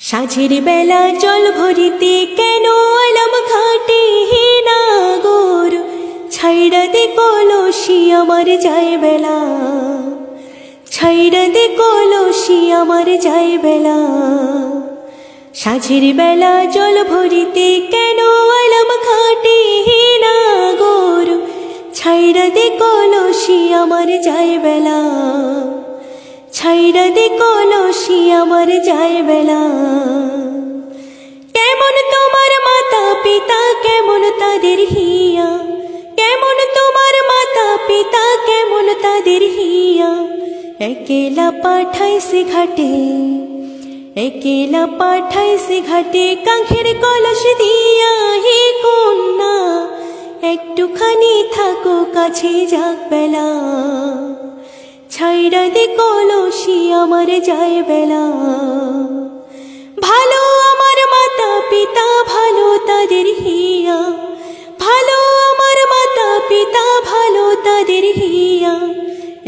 সাঝের বেলা জল ভরিতে কেন আলাম ঘাটে? হে নাগর, ছাইড়া দে কলসি, আমার যায় বেলা। ছাইড়া দে কলসি, আমার যায় বেলা। সাঝের বেলা জল ভরিতে কেন আলাম ঘাটে? হে নাগর, ছাইড়া দে কলসি, আমার যায় বেলা। ছাইড়া দে কলসি, আমার যায় বেলা। কেমন তোমার মাতা পিতা কেমন তাদের হিয়া। কেমন তোমার মাতা পিতা কেমন তাদের হিয়া। একেলা পাঠাইছে ঘাটে, একেলা পাঠাইছে ঘাটে, কাঁখের কলস দিয়া। হে কন্যা, একটুখানি থাকো, কাছে যাক বেলা। ছাইড়া দে কলসি আমার যায় বেলা। ভালো আমার মাতা পিতা, ভালো তাদের হিয়া। ভালো আমার মাতা পিতা, ভালো তাদের হিয়া।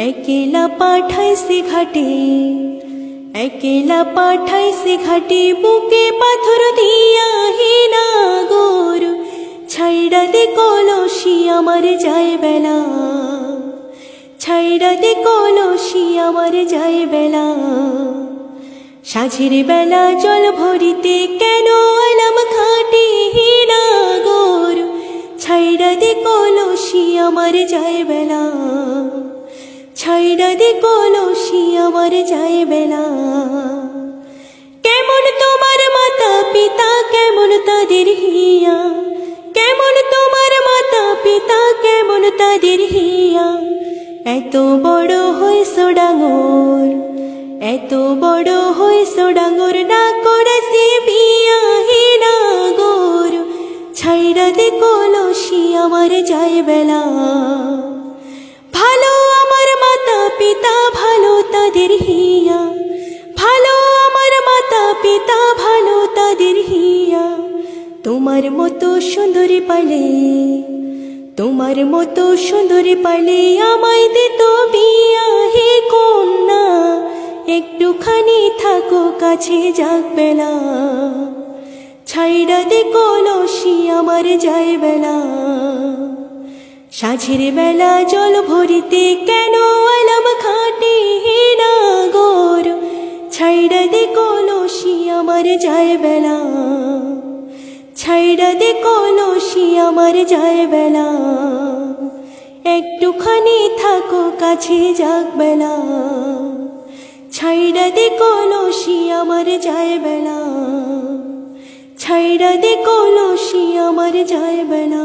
একেলা পাঠাইছে ঘাটে, একেলা পাঠাইছে ঘাটে, বুকে পাথর দিয়া হে নাগর ছাইড়া দে কলসি আমার যায় বেলা। ছাইড়া দে কলসি আমার যায় বেলা। সাঝের বেলা জল ভরিতে কেন আলাম খাটে হে নাগর ছাইড়া দে কলসি আমার যায় বেলা। ছাইড়া দে কলসি আমার যায় বেলা। কেমন তোমার মাতা পিতা, কেমন তাদের হিয়া? কেমন তোমার মাতা পিতা, কেমন তাদের হিয়া? এত বড় হয়েছ ডাঙর এত বড় হয়েছ ডাঙর না করেছে বিয়া হে নাগর ছাইরা দে কলসি, আমার যায় বেলা। ভালো আমার মাতা পিতা, ভালো তাদের হিয়া। ভালো আমার মাতা পিতা, ভালো তাদের হিয়া। তোমার মতো সুন্দরী পালে তোমার মতো সুন্দরী পালে আমায় দিত বিয়া হে কন্যা। একটুখানি থাকো, কাছে যাক বেলা। ছাইড়া দে কলসি, আমার যায় বেলা। সাঝের বেলা জল ভরিতে কেন আলাম খাটে হে নাগর? ছাইড়া দে কলসি, আমার যায় বেলা। দে কলসি আমার যায় বেলা একটুখানি থাকো, কাছে যাক বেলা। ছাইড়া দে কলসি আমার যায় বেলা ছাইড়া দে কলসি আমার যায় বেলা